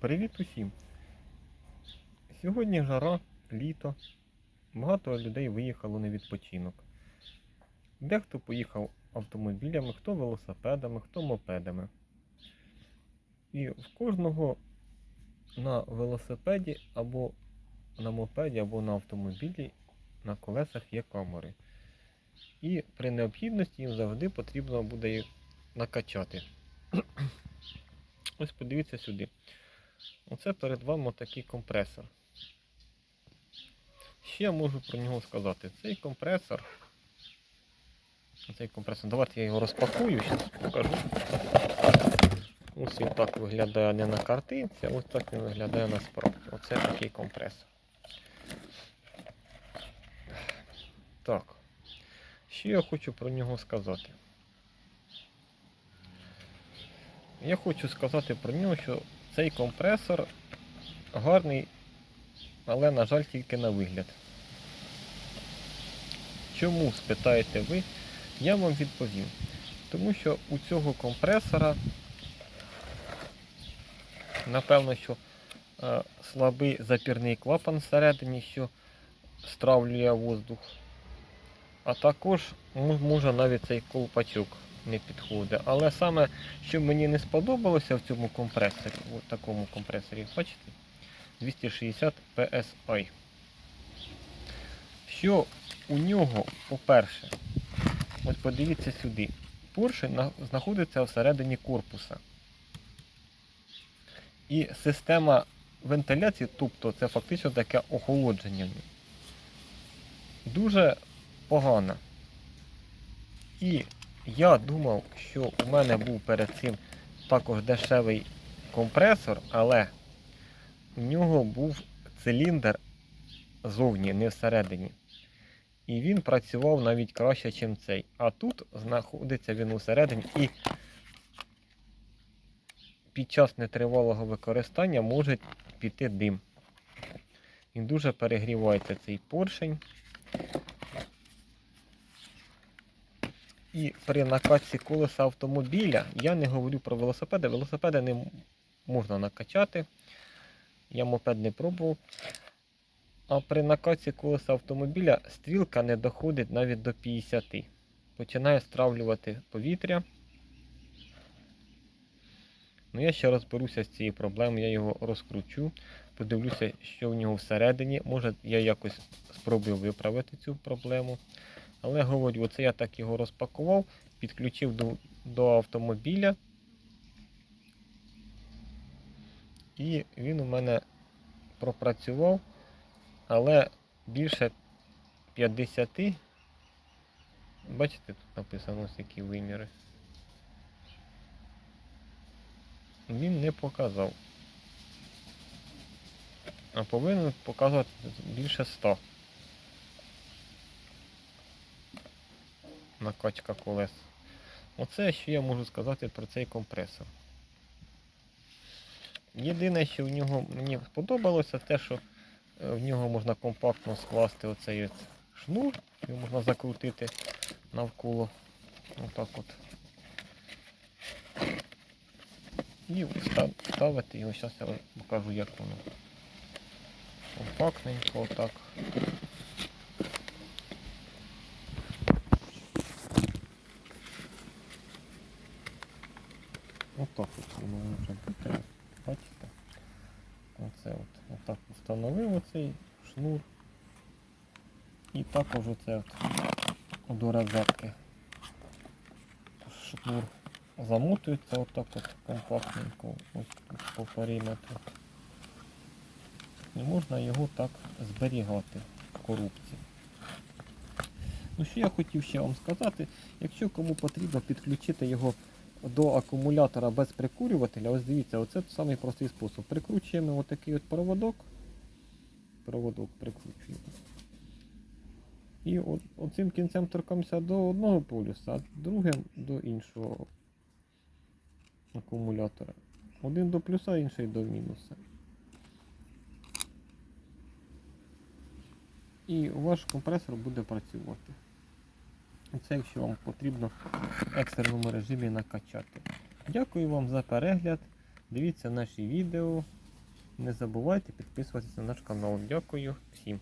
Привіт усім! Сьогодні жара, літо. Багато людей виїхало на відпочинок. Дехто поїхав автомобілями, хто велосипедами, хто мопедами. І в кожного на велосипеді або на мопеді, або на автомобілі на колесах є камери. І при необхідності їм завжди потрібно буде накачати. Ось подивіться сюди. Оце перед вами такий компресор. Що я можу про нього сказати? Цей компресор. Цей компресор. Давайте я його розпакую, зараз покажу. Ось він так виглядає не на картинці, а ось так він виглядає насправді. Оце такий компресор. Так. Що я хочу про нього сказати? Я хочу сказати про нього, що цей компресор гарний, але, на жаль, тільки на вигляд. Чому, спитаєте ви, я вам відповім. Тому що у цього компресора, напевно, що е, слабий запірний клапан всередині, що стравлює воздух. А також може навіть цей колпачок не підходить. Але саме, що мені не сподобалося в цьому компресорі, в такому компресорі, бачите, 260 PSI. Що у нього, по-перше, ось подивіться сюди, поршень знаходиться всередині корпуса. І система вентиляції, тобто це фактично таке охолодження. Дуже погана. І я думав, що у мене був перед цим також дешевий компресор, але у нього був циліндр зовні, не всередині. І він працював навіть краще, ніж цей. А тут знаходиться він усередині і під час нетривалого використання може піти дим. Він дуже перегрівається цей поршень. І при накачці колеса автомобіля, я не говорю про велосипеди, велосипеди не можна накачати. Я мопед не пробував. А при накачці колеса автомобіля стрілка не доходить навіть до 50. Починає стравлювати повітря. Ну, я ще розберуся з цією проблемою, я його розкручу, подивлюся, що в нього всередині. Може, я якось спробую виправити цю проблему. Але говорю, оце я так його розпакував, підключив до, до автомобіля. І він у мене пропрацював, але більше 50. Бачите, тут написано ось які виміри. Він не показав. А повинен показувати більше 100. Накачка колес. Оце, що я можу сказати про цей компресор. Єдине, що в нього мені сподобалося, те, що е, в нього можна компактно скласти оцей шнур, його можна закрутити навколо. Отак от. І встав- ставити його. Зараз я покажу, як воно. Компактненько. Отак от воно. Бачите? Оце от. Отак встановив оцей шнур. І також оце от до розетки. Шнур замотується отак от компактненько ось по периметру. І можна його так зберігати в коробці. Ну що я хотів ще вам сказати, якщо кому потрібно підключити його до акумулятора без прикурювателя, ось дивіться, оце самий простий спосіб. Прикручуємо отакий от проводок. Проводок прикручуємо. І от, оцим кінцем торкаємося до одного полюса, а другим до іншого акумулятора. Один до плюса, інший до мінуса. І ваш компресор буде працювати. Це якщо вам потрібно в екстреному режимі накачати. Дякую вам за перегляд. Дивіться наші відео. Не забувайте підписуватися на наш канал. Дякую всім.